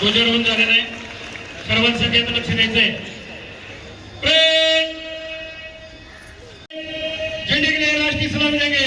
गोंधळ होऊन झालेला आहे. सर्वांसाठी आता लक्ष द्यायचं आहे Islâmica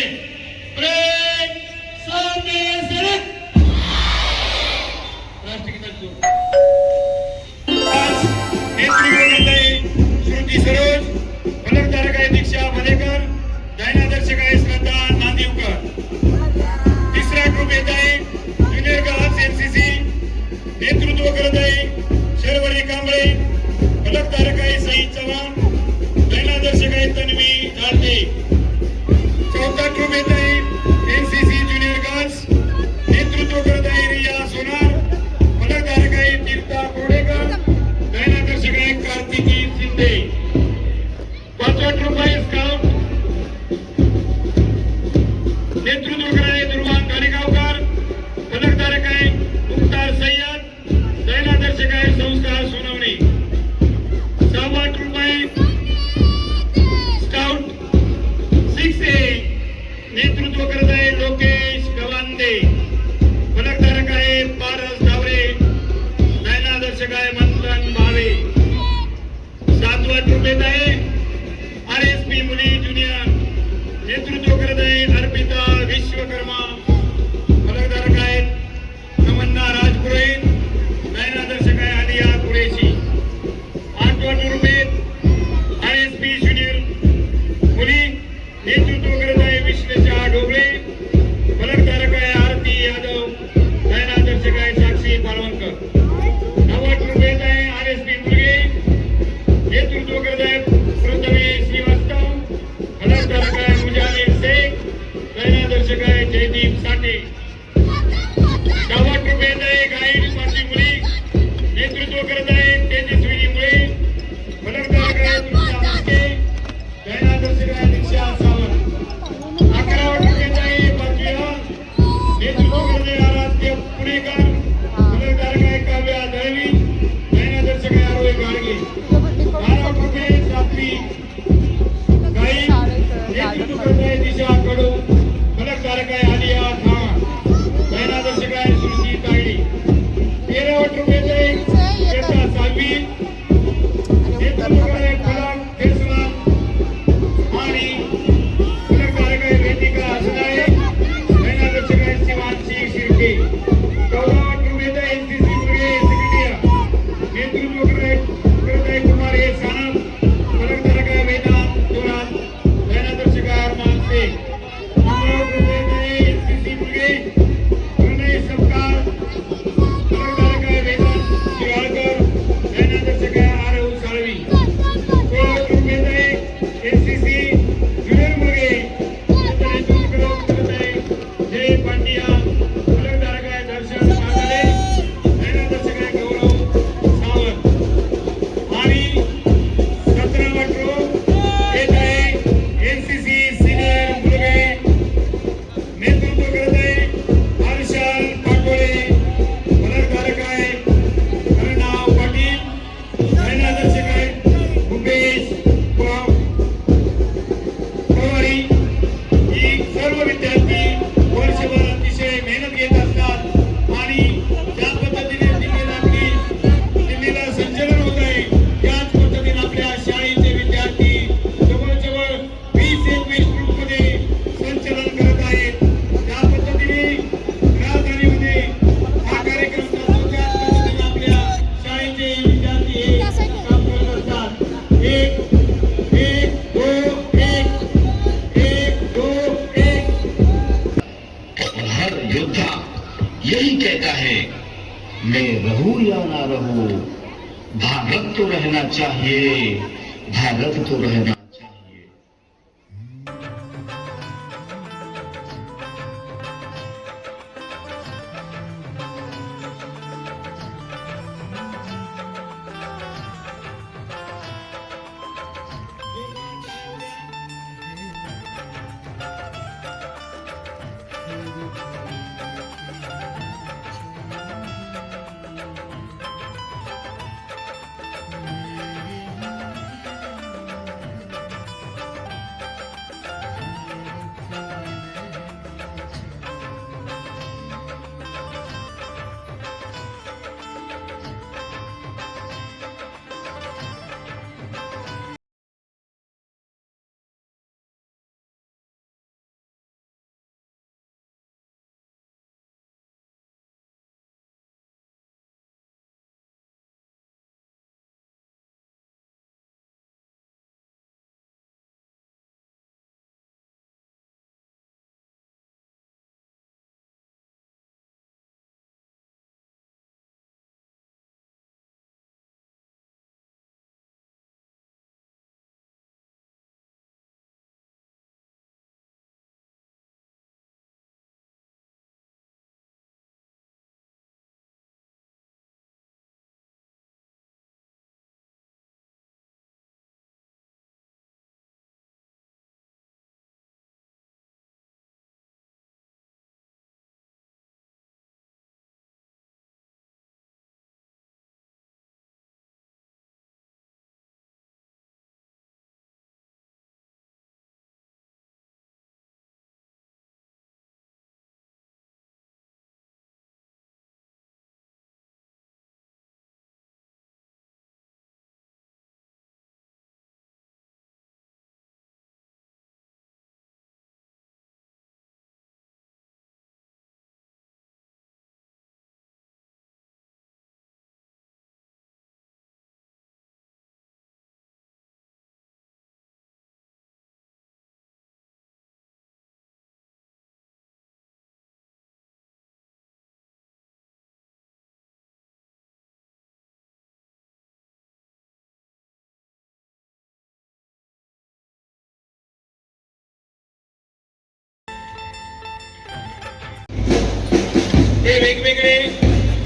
हे वेगवेगळे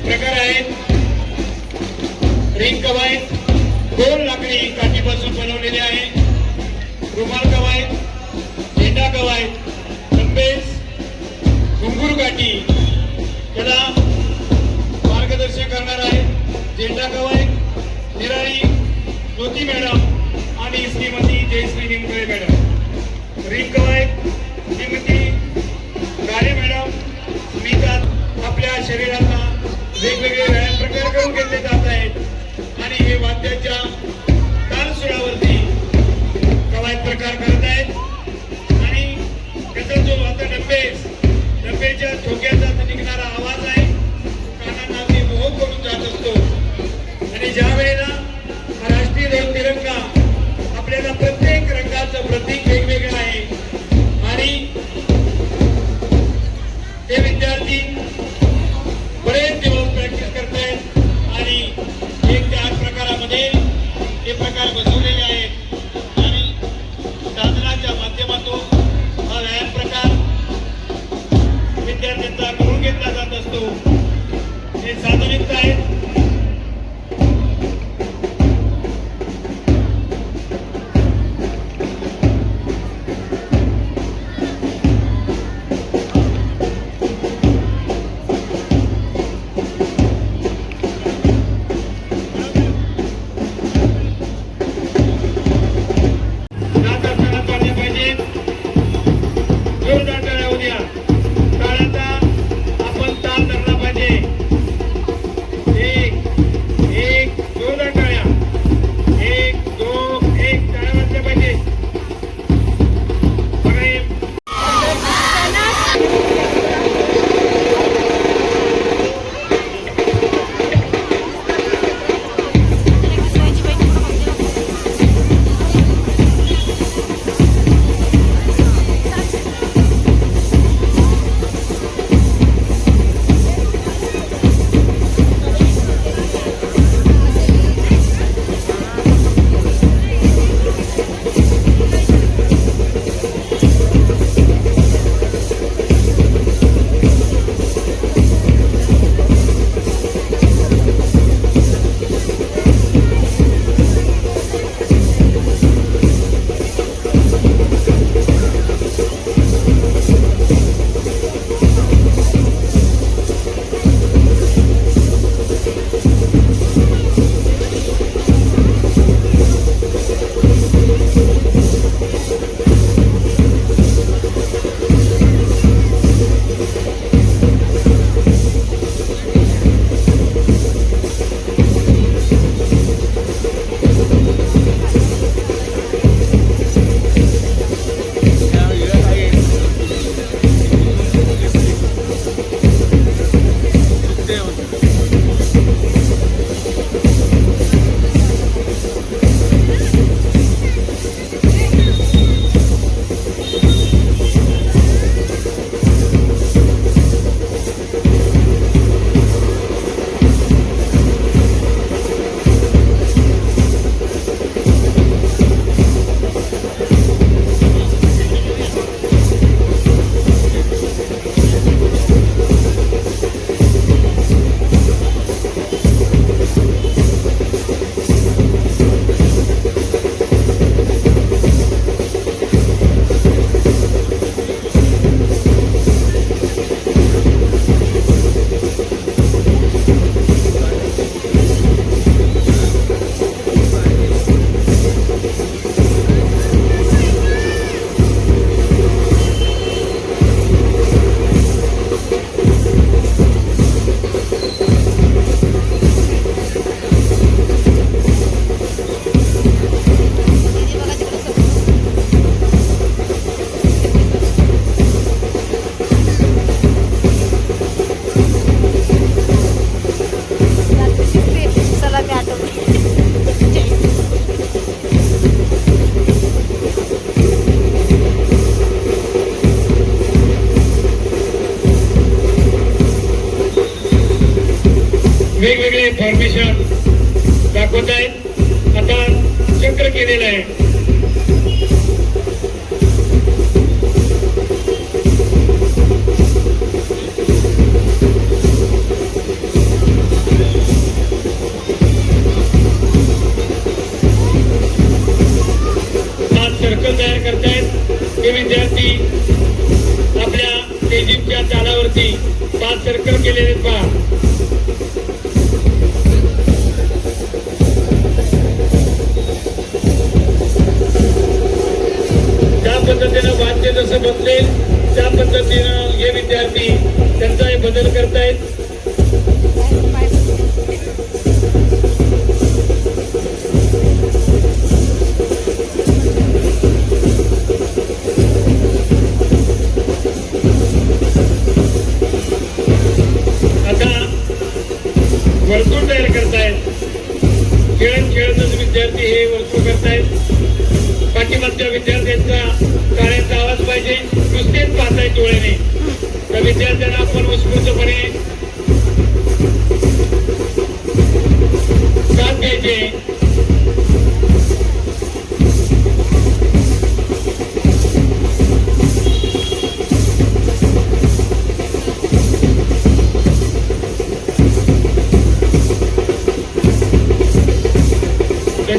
प्रकार आहेत. रिंग कवायत दोन लाकडी काठीपासून बनवलेले आहे. रुमाल कवायत झेंडा कवाय डंबेल्स घुंगूर काठी. त्याला मार्गदर्शन करणार आहे झेंडा कवाय निराळी ज्योती मॅडम आणि श्रीमती जयश्री निमकळे मॅडम. रिंग कवायत श्रीमती शरीराचा वेगवेगळे व्यायाम प्रकार करून घेतले जात आहेत. आणि हे वाद्याच्या तालसुरावरती कवायत प्रकार करत आहेत. आणि त्याचा जो आता डब्बे डब्बेच्या ठोक्याचा निघणारा आवाज आहे. तो कानांना अगदी मोह करून जात असतो. आणि ज्या वेळेला राष्ट्रीय ध्वज तिरंगा आपल्याला प्रत्येक रंगाचं प्रतीक वेगवेगळं आहे. आणि ते विद्यार्थी घेतला केलेलं आहे सर्कल तयार करतायत ते विद्यार्थी आपल्या ते जिमच्या तालावरती पाच सर्कल केलेले पहा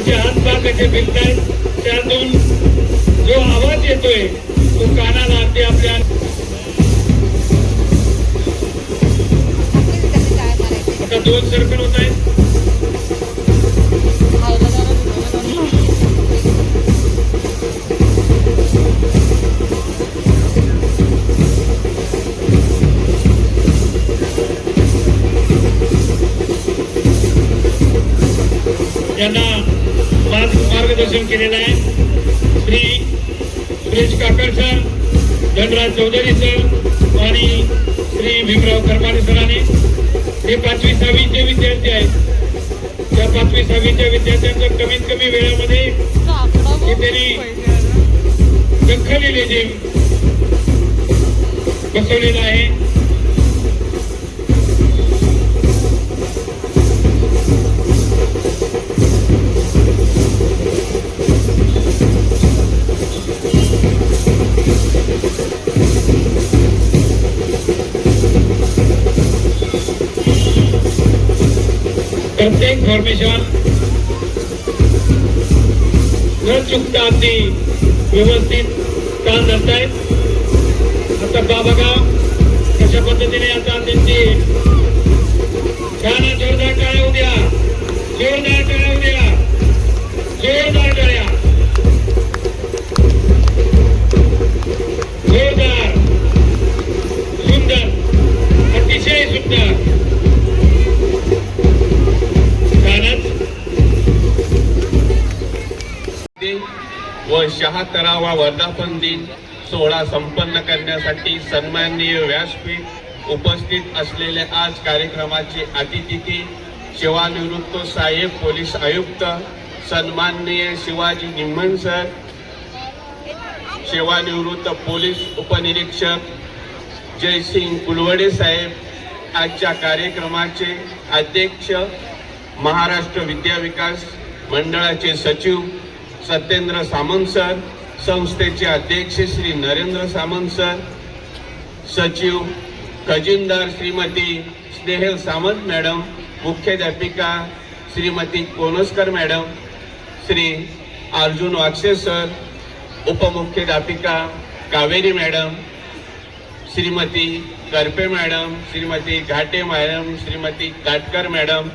त्यांचे हात पाय कसे फिरतायत त्यातून जो आवाज़ येतोय तो कानाला अगदी आपल्या आता दोन सर्कल होत आहेत मार्गदर्शन केलेलं आहे. श्री सुरेश काकड सर धनराज चौधरी सर आणि श्री भीमराव करमाने सरांनी. हे पाचवी सहावीचे विद्यार्थी आहेत त्या पाचवी सहावीच्या विद्यार्थ्यांचं कमीत कमी वेळामध्ये दखल जे बसवलेलं आहे. प्रत्येक फॉर्मेशन न चुकता अगदी व्यवस्थित काम धरतायत आता बाबा बघा कशा पद्धतीने आता त्यांची हा वर्धापन दिन सोहळा संपन्न करण्यासाठी सन्माननीय व्यासपीठ उपस्थित असलेले आज कार्यक्रमाचे अतिथी सेवानिवृत्त साहेब पोलीस आयुक्त सन्माननीय शिवाजी निम्मन सर सेवानिवृत्त पोलीस उपनिरीक्षक जयसिंग कुलवडे साहेब आजच्या कार्यक्रमाचे अध्यक्ष महाराष्ट्र विद्याविकास मंडळाचे सचिव सत्येंद्र सामंत सर संस्थेचे अध्यक्ष श्री नरेंद्र सामंत सर सचिव खजिनदार श्रीमती स्नेहल सामंत मॅडम मुख्याध्यापिका Shrimati Konaskar madam Shri Arjun Wakshe sir उपमुख्याध्यापिका Kaveri madam Shrimati Karpe madam Shrimati Ghate madam Shrimati Katkar madam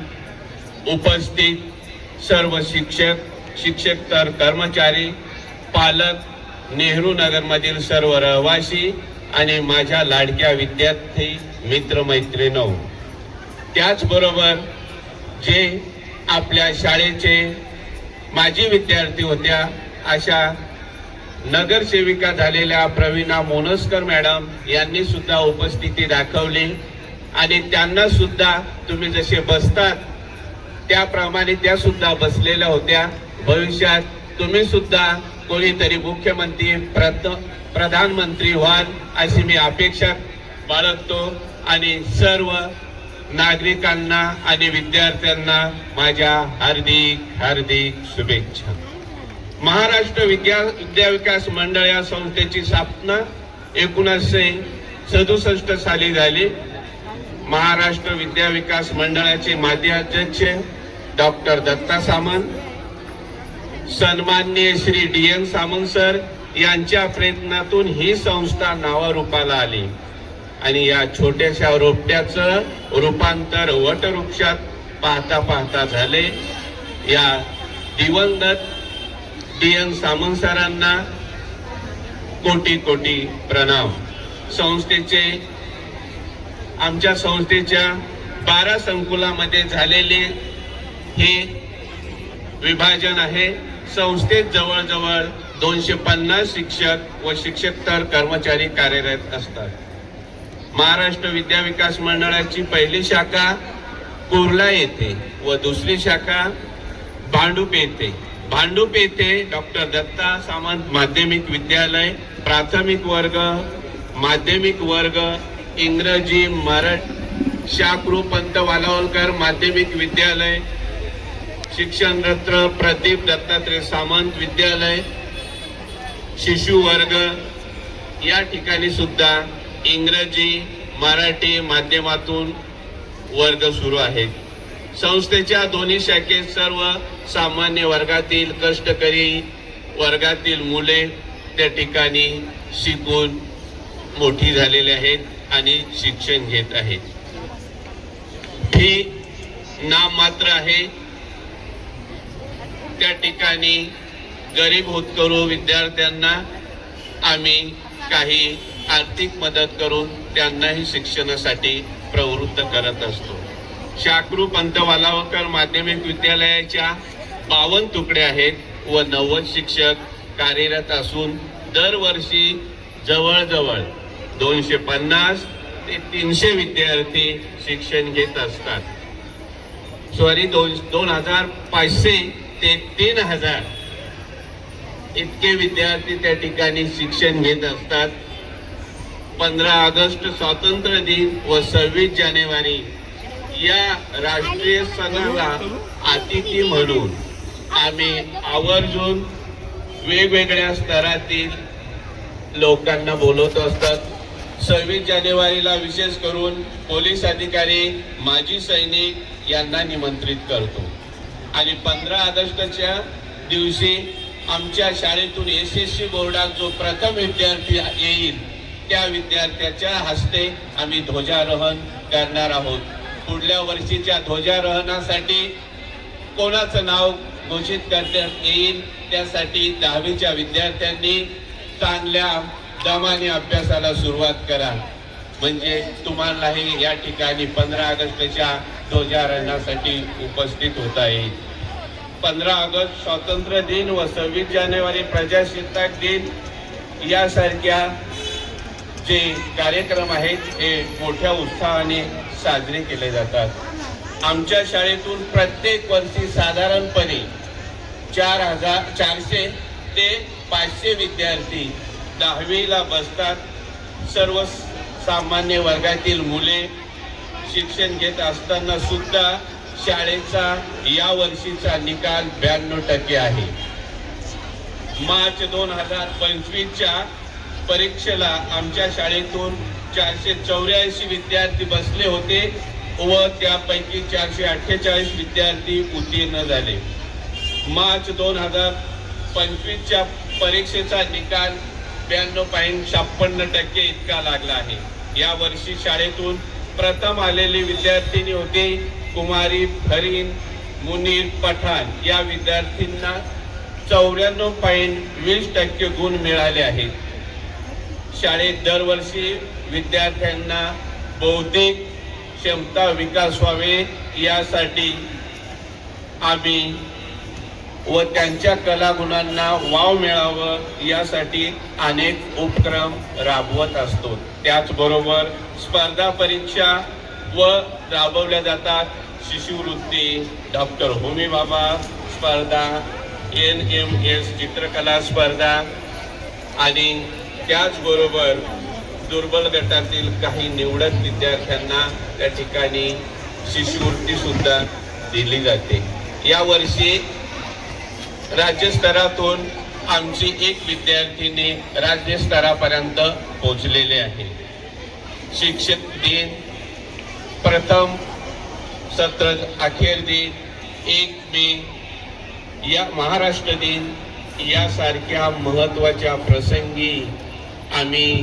उपस्थित सर्व शिक्षक शिक्षक कर्मचारी पालक नेहरू नगरमधील सर्व रहिवासी आणि माझ्या लाडक्या विद्यार्थी मित्रमैत्रिणो त्याचबरोबर जे आपल्या शाळेचे माजी विद्यार्थी होत्या अशा नगरसेविका झालेल्या प्रवीणा मोनस्कर मॅडम यांनी सुद्धा उपस्थिती दाखवली. आणि त्यांना सुद्धा तुम्ही जसे बसतात त्याप्रमाणे त्या सुद्धा बसलेल्या होत्या. भविष्यात तुम्ही सुद्धा कोणीतरी मुख्यमंत्री प्रधानमंत्री व्हाल अशी मी अपेक्षा बाळगतो आणि सर्व नागरिकांना आणि विद्यार्थ्यांना माझ्या हार्दिक हार्दिक शुभेच्छा. महाराष्ट्र विद्या विद्याविकास मंडळ या संस्थेची स्थापना एकोणीसशे सदुसष्ट साली झाली. महाराष्ट्र विद्याविकास मंडळाचे माजी अध्यक्ष डॉक्टर दत्ता सामंत सन्मान्य Shri D N Samant sir यांच्या प्रयत्नातून ही संस्था नावारूपाला आली. आणि या छोट्याशा रोपट्याचं रूपांतर वटवृक्षात पाहता पाहता झाले. या दिवंगत डी एन सामंत सरांना कोटी कोटी प्रणाम. संस्थेचे आमच्या संस्थेच्या बारा संकुलामध्ये झालेले हे विभाजन आहे. संस्थेत जवळजवळ दोनशे पन्नास शिक्षक व शिक्षकतर कर्मचारी कार्यरत असतात. महाराष्ट्र विद्या विकास मंडळाची पहिली शाखा कुर्ला येथे व दुसरी शाखा भांडूप येथे. भांडूप येथे डॉक्टर दत्ता सामंत माध्यमिक विद्यालय प्राथमिक वर्ग माध्यमिक वर्ग इंग्रजी मराठी शाकृपंत वालावलकर माध्यमिक विद्यालय शिक्षणरत्न प्रदीप दत्तात्रय सामंत विद्यालय शिशु वर्ग या ठिकाणी सुद्धा इंग्रजी मराठी माध्यमातून वर्ग सुरू आहेत संस्थेच्या दोन्ही शाखेत सर्व सामान्य वर्गातील कष्टकरी वर्गातील मुले त्या ठिकाणी शिकून मोठी झालेली आहेत आणि शिक्षण घेत आहेत. ही नाम मात्र आहे त्या ठिकाणी गरीब होतकरू विद्यार्थ्यांना आम्ही काही आर्थिक मदत करून त्यांनाही शिक्षणासाठी प्रवृत्त करत असतो. शाकरू पंत वालावकर माध्यमिक विद्यालयाच्या बावन्न तुकडे आहेत व नव्वद शिक्षक कार्यरत असून दरवर्षी जवळजवळ दोनशे पन्नास ते तीनशे विद्यार्थी शिक्षण घेत असतात. सॉरी दोन दोन हजार पाचशे ते तीन हजार इतके विद्यार्थी त्या ठिकाणी शिक्षण घेत असतात. पंधरा ऑगस्ट स्वातंत्र्य दिन व सव्वीस जानेवारी या राष्ट्रीय सणाला अतिथी म्हणून आम्ही आवर्जून वेगवेगळ्या स्तरातील लोकांना बोलवत असतात. सव्वीस जानेवारीला विशेष करून पोलीस अधिकारी माजी सैनिक यांना निमंत्रित करतो. आणि पंधरा ऑगस्टच्या दिवशी आमच्या शाळेतून एस एस सी बोर्डात जो प्रथम विद्यार्थी येईल त्या विद्यार्थ्याच्या हस्ते आम्ही ध्वजारोहण करणार आहोत. पुढल्या वर्षीच्या ध्वजारोहणासाठी कोणाचं नाव घोषित करण्यात येईल त्यासाठी दहावीच्या विद्यार्थ्यांनी चांगल्या दमाने अभ्यासाला सुरुवात करा. म्हणजे तुम्हालाही या ठिकाणी पंधरा ऑगस्टच्या ध्वजारोहणासाठी उपस्थित होता येईल पंधरा ऑगस्ट स्वातंत्र्य दिन व सव्वीस जानेवारी प्रजासत्ताक दिन यासारख्या जे कार्यक्रम आहेत हे मोठ्या उत्साहाने साजरे केले जातात. आमच्या शाळेतून प्रत्येक वर्षी साधारणपणे चार हजार चारशे ते पाचशे विद्यार्थी दहावीला बसतात. सर्व सामान्य वर्गातील मुले शिक्षण घेत असताना सुद्धा शाळेचा या वर्षीचा निकाल ब्याण्णव टक्के आहे. मार्च दोन हजार पंचवीसच्या परीक्षेला आमच्या शाळेतून चारशे चौऱ्याऐंशी विद्यार्थी बसले होते व त्यापैकी चारशे अठ्ठेचाळीस विद्यार्थी उत्तीर्ण झाले. मार्च दोन हजार पंचवीसच्या परीक्षेचा निकाल ब्याण्णव पॉईंट छप्पन्न टक्के इतका लागला आहे. या वर्षी शाळेतून प्रथम आलेली विद्यार्थिनी होती कुमारी फरीन मुनीर पठाण. या विद्यार्थींना चौऱ्याण्णव पॉईंट वीस टक्के गुण मिळाले आहेत. शाळेत दरवर्षी विद्यार्थ्यांना बौद्धिक क्षमता विकास व्हावे यासाठी आम्ही व त्यांच्या कलागुणांना वाव मिळावं यासाठी अनेक उपक्रम राबवत असतो. त्याचबरोबर स्पर्धा परीक्षा व राबवल्या जातात. शिष्यवृत्ती डॉक्टर होमी बाबा स्पर्धा एन एम एस चित्रकला स्पर्धा आणि त्याचबरोबर दुर्बल गटातील काही निवडक विद्यार्थ्यांना त्या ठिकाणी शिष्यवृत्तीसुद्धा दिली जाते. यावर्षी राज्यस्तरातून आमची एक विद्यार्थिनी राज्यस्तरापर्यंत पोहोचलेले आहे. शिक्षक दिन प्रथम सत्र अखेर दिन एक मे या महाराष्ट्र दिन यासारख्या महत्त्वाच्या प्रसंगी आम्ही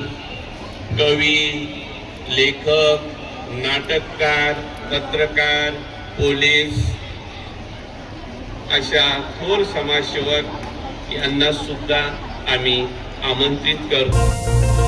कवी लेखक नाटककार पत्रकार पोलीस अशा थोर समाजसेवक यांना सुद्धा आम्ही आमंत्रित करतो.